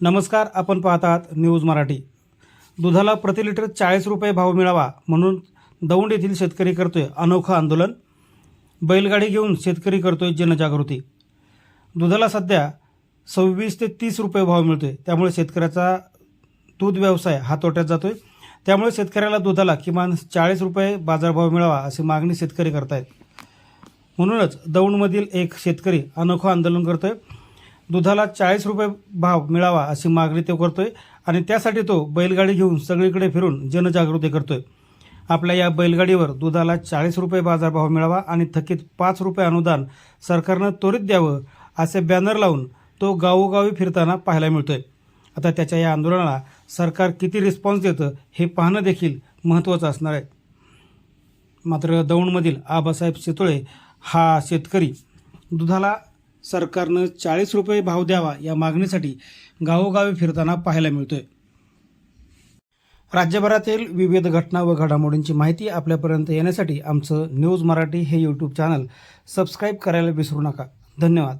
नमस्कार आपण पाहत आहात न्यूज मराठी. दुधाला प्रति लिटर चाळीस रुपये भाव मिळावा म्हणून दौंड येथील शेतकरी करतोय अनोखं आंदोलन. बैलगाडी घेऊन शेतकरी करतोय जनजागृती. दुधाला सध्या सव्वीस ते तीस रुपये भाव मिळतोय. त्यामुळे शेतकऱ्याचा दूध व्यवसाय हा तोट्यात जातोय. त्यामुळे शेतकऱ्याला दुधाला किमान चाळीस रुपये बाजारभाव मिळावा अशी मागणी शेतकरी करतायत. म्हणूनच दौंडमधील एक शेतकरी अनोखं आंदोलन करतोय. दुधाला चाळीस रुपये भाव मिळावा अशी मागणी तो करतोय आणि त्यासाठी तो बैलगाडी घेऊन सगळीकडे फिरून जनजागृती करतोय. आपल्या या बैलगाडीवर दुधाला चाळीस रुपये बाजारभाव मिळावा आणि थकीत पाच रुपये अनुदान सरकारनं त्वरित द्यावं असे बॅनर लावून तो गावोगावी फिरताना पाहायला मिळतोय. आता त्याच्या या आंदोलनाला सरकार किती रिस्पॉन्स देतं हे पाहणं देखील महत्त्वाचं असणार आहे. मात्र दौंडमधील आबासाहेब शेतुळे हा शेतकरी दुधाला सरकारनं चाळीस रुपये भाव द्यावा या मागणीसाठी गावोगावी फिरताना पाहायला मिळतोय. राज्यभरातील विविध घटना व घडामोडींची माहिती आपल्यापर्यंत येण्यासाठी आमचं न्यूज मराठी हे यूट्यूब चॅनल सबस्क्राईब करायला विसरू नका. धन्यवाद.